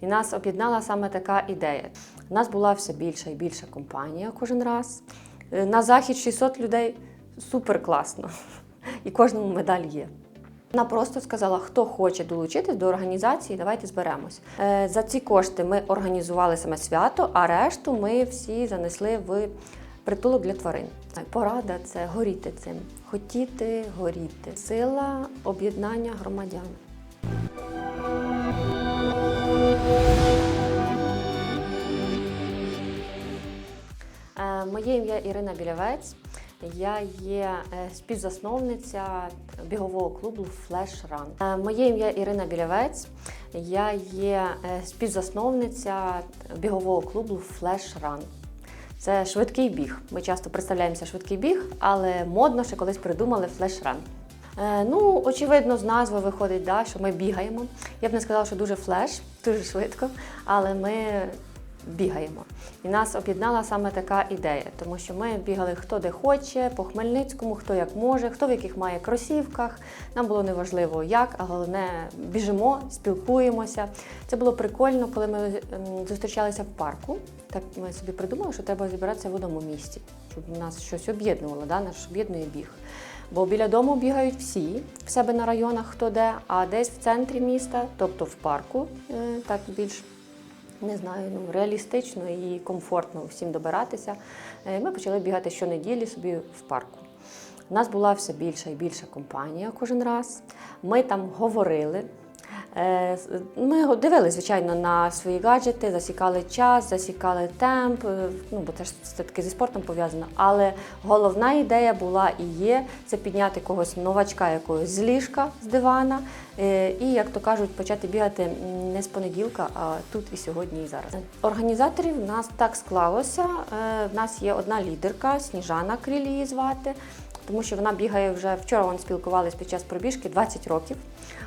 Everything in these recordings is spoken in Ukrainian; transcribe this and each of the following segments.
І нас об'єднала саме така ідея. У нас була все більша і більша компанія кожен раз. Е, На захід 600 людей супер класно. І кожному медаль є. Вона просто сказала, хто хоче долучитись до організації, давайте зберемось. Е, За ці кошти ми організували саме свято, а решту ми всі занесли в притулок для тварин. Порада це горіти цим, хотіти горіти. Сила об'єднання громадян. Моє ім'я Ірина Білявець. Я є е, співзасновниця бігового клубу Flash Run. Е, Моє ім'я Ірина Білявець. Я є е, співзасновниця бігового клубу Flash Run. Це швидкий біг. Ми часто представляємося швидкий біг, але модно ще колись придумали. Е, Ну, очевидно, з назви виходить, да, що ми бігаємо. Я б не сказала, що дуже флеш, дуже швидко, але ми бігаємо. І нас об'єднала саме така ідея, тому що ми бігали хто де хоче, по Хмельницькому, хто як може, хто в яких має кросівках. Нам було неважливо як, а головне біжимо, спілкуємося. Це було прикольно, коли ми ем, зустрічалися в парку. Так ми собі придумали, що треба зібратися в одному місці, щоб нас щось об'єднувало, да, наш об'єднує біг. Бо біля дому бігають всі в себе на районах, хто де, а десь в центрі міста, тобто в парку, е, так більш не знаю, ну реалістично і комфортно всім добиратися. Е, Ми почали бігати щонеділі собі в парку. У нас була все більша і більша компанія кожен раз. Ми там говорили. Е, Ми дивилися, звичайно, на свої гаджети, засікали час, засікали темп, е, ну бо це ж все-таки зі спортом пов'язано. Але головна ідея була і є це підняти когось новачка якогось з ліжка, з дивана, е, і, як то кажуть, почати бігати не з понеділка, а тут і сьогодні, і зараз. Організаторів в нас так склалося. В нас є одна лідерка, Сніжана Кріль її звати тому що вона бігає вже вчора. Вони спілкувалися під час пробіжки 20 років.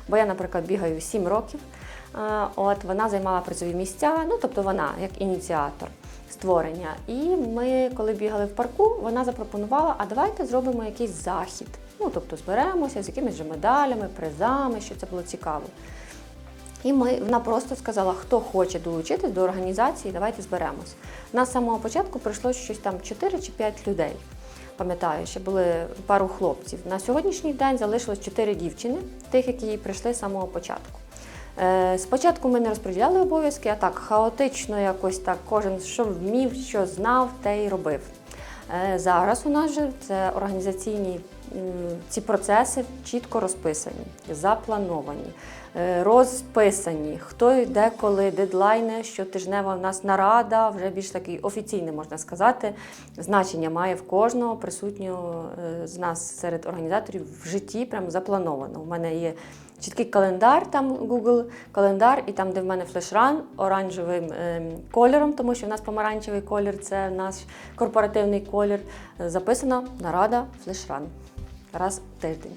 Бо я, наприклад, бігаю 7 років. Е, От вона займала призові місця, ну тобто вона як ініціатор створення. І ми, коли бігали в парку, вона запропонувала: а давайте зробимо якийсь захід. Ну тобто зберемося з якимись же медалями, призами, що це було цікаво. І ми, вона просто сказала, хто хоче долучитись до організації, давайте зберемось. На самого початку прийшло щось там 4 чи 5 людей. Пам'ятаю, ще були пару хлопців. На сьогоднішній день залишилось чотири дівчини, тих, які прийшли з самого початку. Е, Спочатку ми не розподіляли обов'язки, а так хаотично якось так кожен що вмів, що знав, те й робив. Е, Зараз у нас же це організаційні ці процеси чітко розписані, заплановані, е, розписані. Хто йде коли, дедлайни, щотижнева в нас нарада, вже більш такий офіційний, можна сказати, значення має в кожного присутнього е, з нас серед організаторів в житті, прям заплановано. У мене є чіткий календар, там Google календар, і там, де в мене флешран оранжевим ем, кольором, тому що в нас помаранчевий колір це наш корпоративний колір. е, Записано нарада флешран раз в тиждень.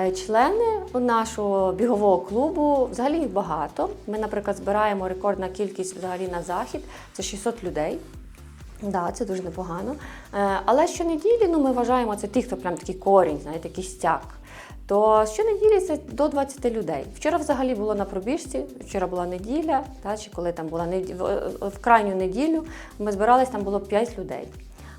Е, Члени нашого бігового клубу взагалі їх багато. Ми, наприклад, збираємо рекордна кількість взагалі на захід це 600 людей. Да, це дуже непогано. Е, Але щонеділі ну, ми вважаємо це ті, хто прям такий корінь, знаєте, кістяк. То щонеділі це до 20 людей. Вчора взагалі було на пробіжці, вчора була неділя, та, чи коли там була нед... в- в крайню неділю, ми збирались, там було 5 людей.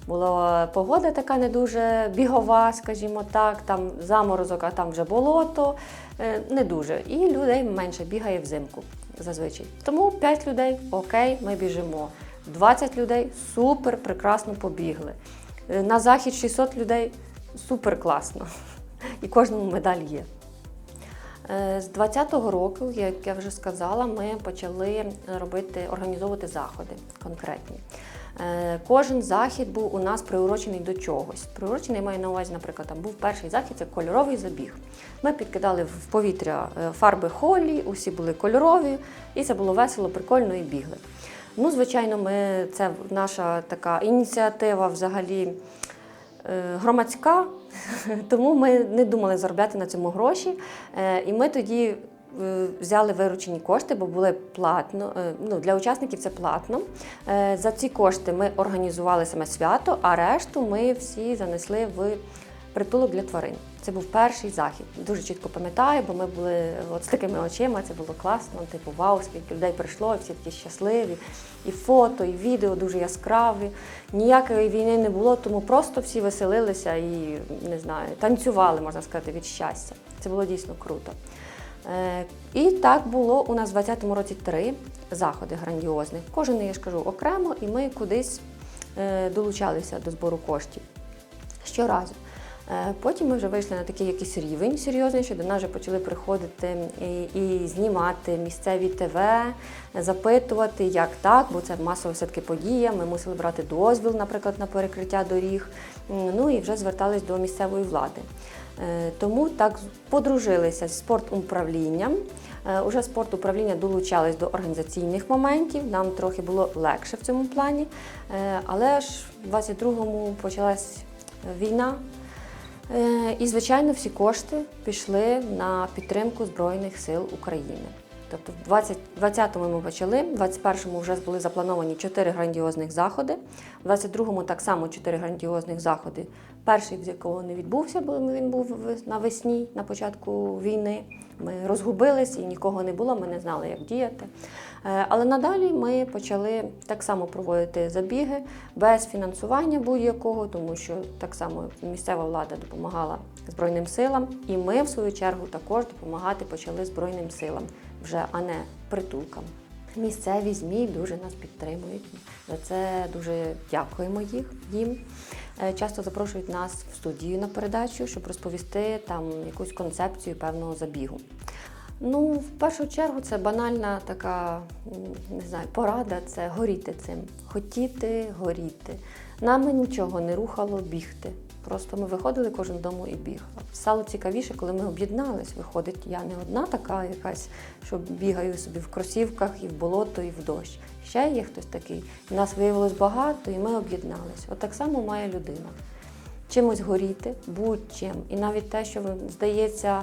Була погода така не дуже бігова, скажімо так, там заморозок, а там вже болото, е, не дуже. І людей менше бігає взимку зазвичай. Тому 5 людей окей, ми біжимо. 20 людей супер, прекрасно побігли. Е, На захід 600 людей супер класно. І кожному медаль є. Е, З 20-го року, як я вже сказала, ми почали робити, організовувати заходи конкретні. Е, Кожен захід був у нас приурочений до чогось. Приурочений маю на увазі, наприклад, там був перший захід це кольоровий забіг. Ми підкидали в повітря е, фарби холі, усі були кольорові, і це було весело, прикольно і бігли. Ну, звичайно, ми це наша така ініціатива взагалі е, громадська, тому ми не думали заробляти на цьому гроші. І ми тоді взяли виручені кошти, бо були платно. е, Ну, для учасників це платно. Е, За ці кошти ми організували саме свято, а решту ми всі занесли в притулок для тварин. Це був перший захід. Дуже чітко пам'ятаю, бо ми були от з такими очима. Це було класно. Типу, вау, скільки людей прийшло, всі такі щасливі. І фото, і відео дуже яскраві. Ніякої війни не було, тому просто всі веселилися і не знаю, танцювали, можна сказати, від щастя. Це було дійсно круто. Е, І так було у нас в 2020 році три заходи грандіозних. Кожен, я ж кажу, окремо, і ми кудись е, долучалися до збору коштів щоразу. Е, Потім ми вже вийшли на такий якийсь рівень серйозний, що до нас вже почали приходити і, і знімати місцеві ТВ, запитувати, як так, бо це масова все-таки подія. Ми мусили брати дозвіл, наприклад, на перекриття доріг. Ну і вже звертались до місцевої влади. Е, Тому так подружилися з спортуправлінням. Е, Уже спортуправління долучались до організаційних моментів. Нам трохи було легше в цьому плані. Е, Але ж в 22-му почалась війна. І, звичайно, всі кошти пішли на підтримку Збройних сил України. Тобто в 20 20-му ми почали, в 21-му вже були заплановані чотири грандіозних заходи, в 22-му так само чотири грандіозних заходи. Перший з якого не відбувся, бо він був навесні, на початку війни. Ми розгубились і нікого не було, ми не знали, як діяти. Е, Але надалі ми почали так само проводити забіги без фінансування будь-якого, тому що так само місцева влада допомагала Збройним силам, і ми, в свою чергу, також допомагати почали Збройним силам, вже а не притулкам. Місцеві ЗМІ дуже нас підтримують. За це дуже дякуємо їх їм. Е, Часто запрошують нас в студію на передачу, щоб розповісти там якусь концепцію певного забігу. Ну, в першу чергу, це банальна така не знаю, порада це горіти цим. Хотіти горіти. Нами нічого не рухало бігти. Просто ми виходили кожен дому і біг. Стало цікавіше, коли ми об'єднались. Виходить, я не одна така якась, що бігаю собі в кросівках і в болото, і в дощ. Ще є хтось такий. Нас виявилось багато, і ми об'єднались. От так само має людина. Чимось горіти, будь-чим. І навіть те, що здається,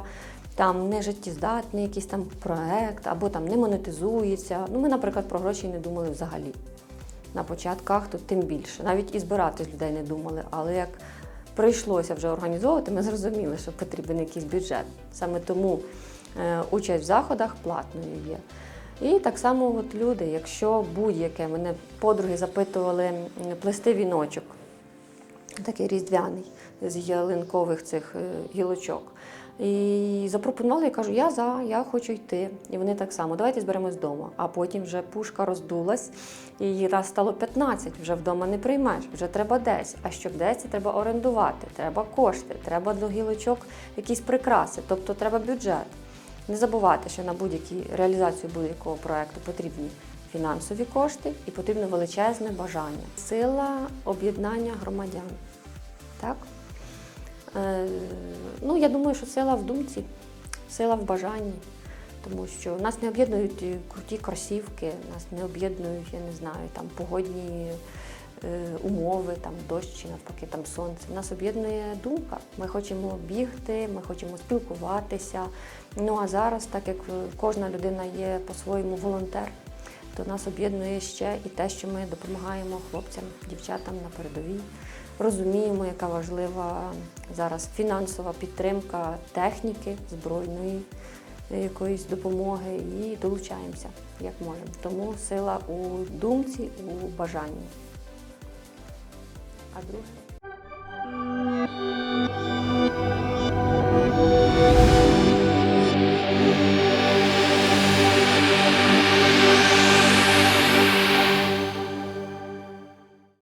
там не життєздатний якийсь там проект, або там не монетизується. Ну, ми, наприклад, про гроші не думали взагалі. На початках то тим більше. Навіть і збирати людей не думали. Але як прийшлося вже організовувати, ми зрозуміли, що потрібен якийсь бюджет. Саме тому е, участь в заходах платною є. І так само от люди, якщо будь-яке, мене подруги запитували плести віночок, такий різдвяний з ялинкових цих е, гілочок. І запропонували, я кажу, я за, я хочу йти. І вони так само, давайте зберемось вдома. А потім вже пушка роздулась, і її раз стало 15, вже вдома не приймеш, вже треба десь. А щоб десь, це треба орендувати, треба кошти, треба до гілочок якісь прикраси, тобто треба бюджет. Не забувати, що на будь-яку реалізацію будь-якого проекту потрібні фінансові кошти і потрібно величезне бажання. Сила об'єднання громадян. Так? Е, ну, я думаю, що сила в думці, сила в бажанні. Тому що нас не об'єднують е, круті кросівки, нас не об'єднують, я не знаю, там погодні е, умови, там дощ чи навпаки там сонце. Нас об'єднує думка. Ми хочемо бігти, ми хочемо спілкуватися. Ну а зараз, так як кожна людина є по-своєму волонтер, то нас об'єднує ще і те, що ми допомагаємо хлопцям, дівчатам на передовій. Розуміємо, яка важлива зараз фінансова підтримка техніки, збройної якоїсь допомоги і долучаємося як можемо. Тому сила у думці, у бажанні. А друге?